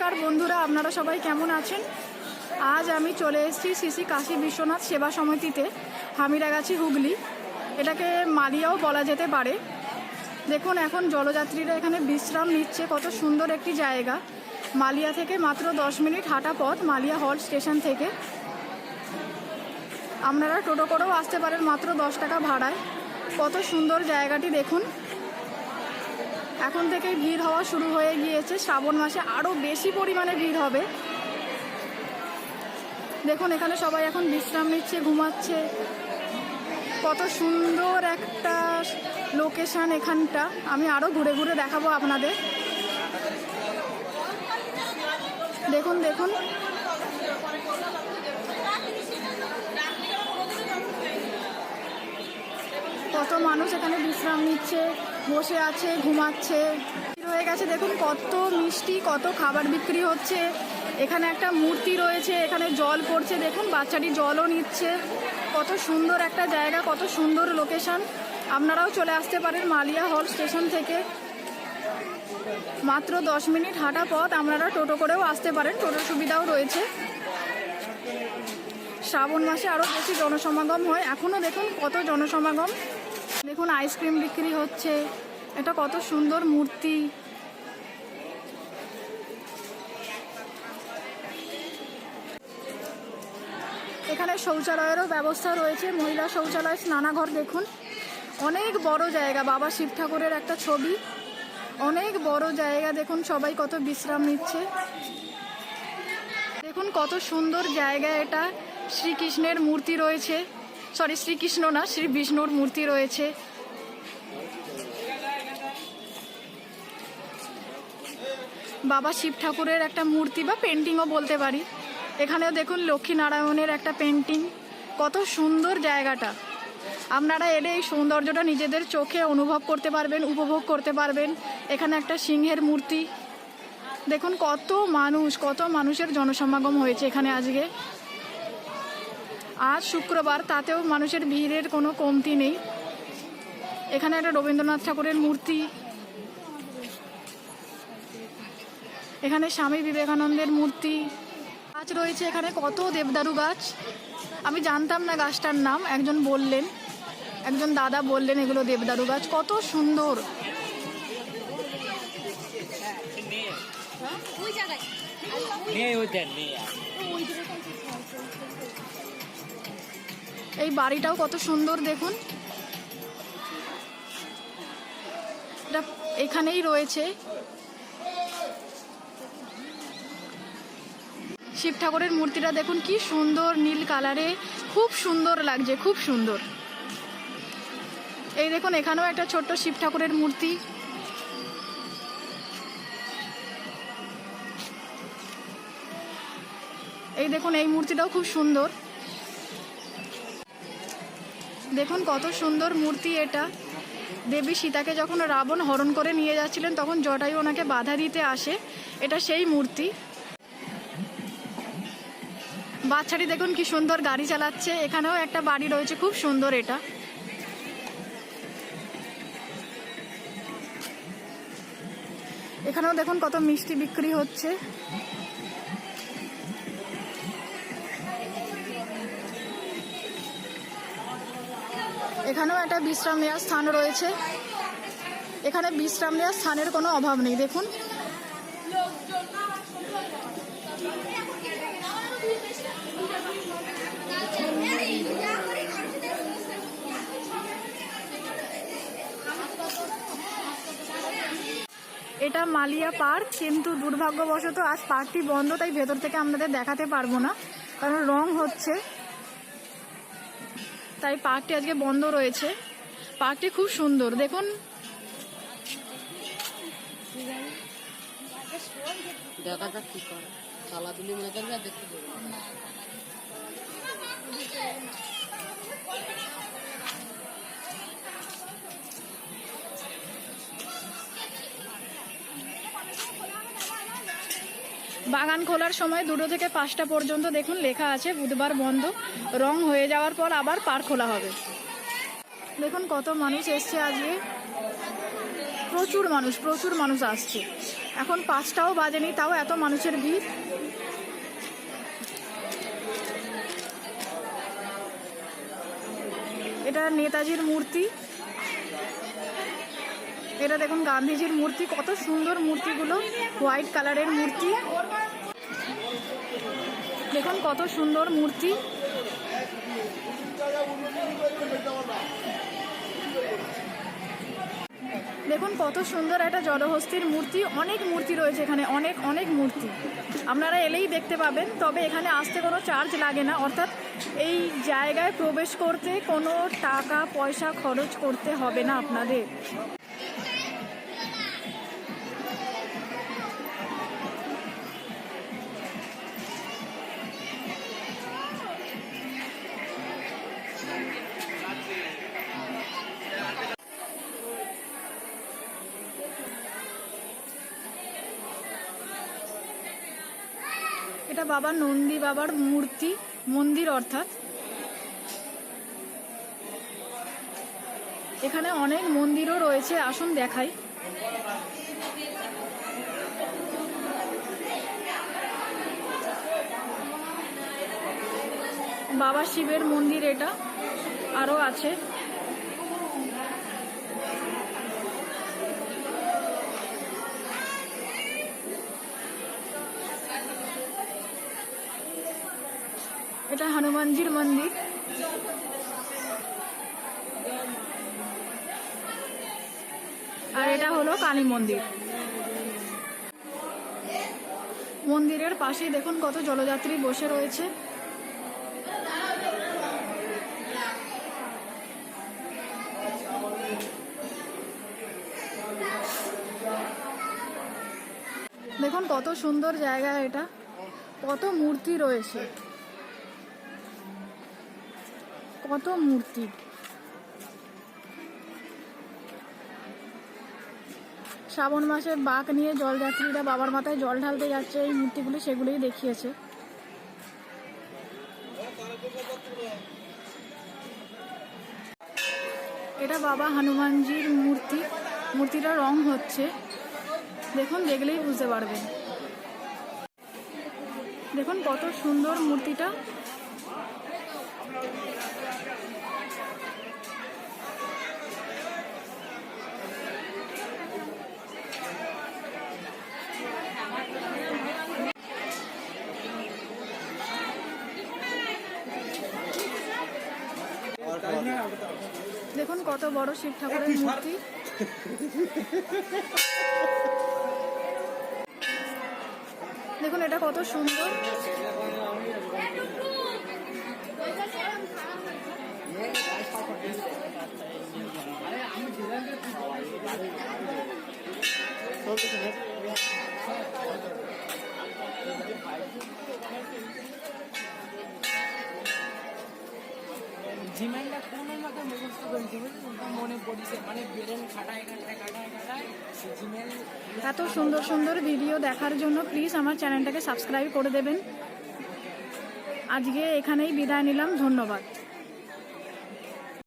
নমস্কার বন্ধুরা, আপনারা সবাই কেমন আছেন? আজ আমি চলে এসেছি শ্রী কাশী বিশ্বনাথ সেবা সমিতিতে, হামিরাগাছি হুগলি। এটাকে মালিয়াও বলা যেতে পারে। দেখুন, এখন জলযাত্রীরা এখানে বিশ্রাম নিচ্ছে, কত সুন্দর একটি জায়গা। মালিয়া থেকে মাত্র দশ মিনিট হাঁটা পথ, মালিয়া হল স্টেশন থেকে। আপনারা টোটো করেও আসতে পারেন মাত্র দশ টাকা ভাড়ায়। কত সুন্দর জায়গাটি, দেখুন। এখন থেকেই ভিড় হওয়া শুরু হয়ে গিয়েছে। শ্রাবণ মাসে আরও বেশি পরিমাণে ভিড় হবে। দেখুন, এখানে সবাই এখন বিশ্রাম নিচ্ছে, ঘুমাচ্ছে। কত সুন্দর একটা লোকেশান এখানটা। আমি আরও ঘুরে ঘুরে দেখাবো আপনাদের। দেখুন দেখুন। কত মানুষ এখানে বিশ্রাম নিচ্ছে। বসে আছে, ঘুমাচ্ছে। রয়ে গেছে, দেখুন কত মিষ্টি, কত খাবার বিক্রি হচ্ছে। এখানে একটা মূর্তি রয়েছে, এখানে জল পড়ছে, দেখুন বাচ্চাটি জলও নিচ্ছে। কত সুন্দর একটা জায়গা, কত সুন্দর লোকেশন। আপনারাও চলে আসতে পারেন মালিয়া হল স্টেশন থেকে। মাত্র দশ মিনিট হাঁটা পথ, আপনারা টোটো করেও আসতে পারেন, টোটোর সুবিধাও রয়েছে। শ্রাবণ মাসে আরও বেশি জনসমাগম হয়। এখনও দেখুন কত জনসমাগম। দেখুন আইসক্রিম বিক্রি হচ্ছে। এটা কত সুন্দর মূর্তি। এখানে শৌচালয়েরও ব্যবস্থা রয়েছে। মহিলা শৌচালয় স্নানাঘর দেখুন। অনেক বড় জায়গা, বাবা শিব ঠাকুরের একটা ছবি। অনেক বড় জায়গা, দেখুন, সবাই কত বিশ্রাম নিচ্ছে। দেখুন, কত সুন্দর জায়গা এটা। শ্রীকৃষ্ণের মূর্তি রয়েছে। সরি শ্রীকৃষ্ণ না শ্রী বিষ্ণুর মূর্তি রয়েছে। বাবা শিব ঠাকুরের একটা মূর্তি বা পেন্টিংও বলতে পারি। এখানেও দেখুন লক্ষ্মীনারায়ণের একটা পেন্টিং কত সুন্দর জায়গাটা। আপনারা এলে এই সৌন্দর্যটা নিজেদের চোখে অনুভব করতে পারবেন, উপভোগ করতে পারবেন। এখানে একটা সিংহের মূর্তি। দেখুন কত মানুষ, কত মানুষের জনসমাগম হয়েছে এখানে আজকে। আজ শুক্রবার তাতেও মানুষের ভিড়ের কোনো কমতি নেই। এখানে একটা রবীন্দ্রনাথ ঠাকুরের মূর্তি। এখানে স্বামী বিবেকানন্দের মূর্তি। গাছ রয়েছে এখানে কত দেবদারু গাছ। আমি জানতাম না গাছটার নাম একজন বললেন। একজন দাদা বললেন এগুলো দেবদারু গাছ কত সুন্দর। মেয়ে ওই দেন এই বাড়িটাও কত সুন্দর, দেখুন। এটা এখানেই রয়েছে। শিব ঠাকুরের মূর্তিটা দেখুন, কি সুন্দর নীল কালারে, খুব সুন্দর লাগছে, খুব সুন্দর। এই দেখুন, এখানেও একটা ছোট্ট শিব ঠাকুরের মূর্তি। এই দেখুন, এই মূর্তিটাও খুব সুন্দর। দেখুন কত সুন্দর মূর্তি এটা। দেবী সীতাকে যখন রাবণ হরণ করে নিয়ে যাচ্ছিলেন, তখন জটায়ু ওনাকে বাধা দিতে আসে। এটা সেই মূর্তি। বাচ্চাটি দেখুন কি সুন্দর গাড়ি চালাচ্ছে। এখানেও একটা বাড়ি রয়েছে, খুব সুন্দর এটা। এখানেও দেখুন কত মিষ্টি বিক্রি হচ্ছে। এখানেও একটা বিশ্রাম নেওয়ার স্থান রয়েছে। এখানে বিশ্রাম নেওয়ার স্থানের কোনো অভাব নেই, দেখুন। এটা মালিয়া পার্ক, কিন্তু দুর্ভাগ্যবশত আজ পার্কটি বন্ধ, তাই ভেতর থেকে আপনাদের দেখাতে পারব না, কারণ রং হচ্ছে। তাই পার্কটি আজকে বন্ধ রয়েছে। পার্কটি খুব সুন্দর। দেখুন। দেখা যাক কি করে। খেলাধুলি মনে করবে দেখতে বাগান খোলার সময় দুটো থেকে পাঁচটা পর্যন্ত দেখুন, লেখা আছে, বুধবার বন্ধ, রং হয়ে যাওয়ার পর আবার পার্ক খোলা হবে। দেখুন কত মানুষ এসছে আজকে। প্রচুর মানুষ প্রচুর মানুষ আসছে। এখন পাঁচটাও বাজেনি, তাও এত মানুষের ভিড়। এটা নেতাজির মূর্তি। এটা দেখুন গান্ধীজির মূর্তি, কত সুন্দর মূর্তিগুলো। হোয়াইট কালারের মূর্তি। দেখুন কত সুন্দর মূর্তি। দেখুন কত সুন্দর একটা জলহস্তির মূর্তি। অনেক মূর্তি রয়েছে এখানে, অনেক অনেক মূর্তি। আপনারা এলেই দেখতে পাবেন, তবে এখানে আসতে কোনো চার্জ লাগে না। অর্থাৎ এই জায়গায় প্রবেশ করতে কোনো টাকা পয়সা খরচ করতে হবে না আপনাদের। এটা বাবা নন্দী বাবার মূর্তি, মন্দির অর্থাৎ। এখানে অনেক মন্দিরও রয়েছে, আসুন দেখাই। বাবা শিবের মন্দির এটা, আরও আছে এটা হনুমানজির মন্দির। আর এটা হলো কালী মন্দির। মন্দিরের পাশেই দেখুন কত জলযাত্রী বসে রয়েছে। দেখুন কত সুন্দর জায়গা এটা। কত মূর্তি রয়েছে। কত মূর্তি? শ্রাবণ মাসে বাঘ নিয়ে জলযাত্রীরা বাবার মাথায় জল ঢালতে যাচ্ছে, এই মূর্তিগুলি সেগুলোই দেখিয়েছে। এটা বাবা হনুমানজির মূর্তি। মূর্তিটা রং হচ্ছে, দেখুন দেখলেই বুঝতে পারবেন। দেখুন কত সুন্দর মূর্তিটা। দেখুন কত বড় শিব ঠাকুরের মূর্তি। দেখুন এটা কত সুন্দর। কোনো মুখস্থ করেছি মনে মানে বেরেন খাটায় খাটায় খাটায় খাটায়। এত সুন্দর সুন্দর ভিডিও দেখার জন্য প্লিজ আমার চ্যানেলটাকে সাবস্ক্রাইব করে দেবেন। আজকে এখানেই বিদায় নিলাম, ধন্যবাদ।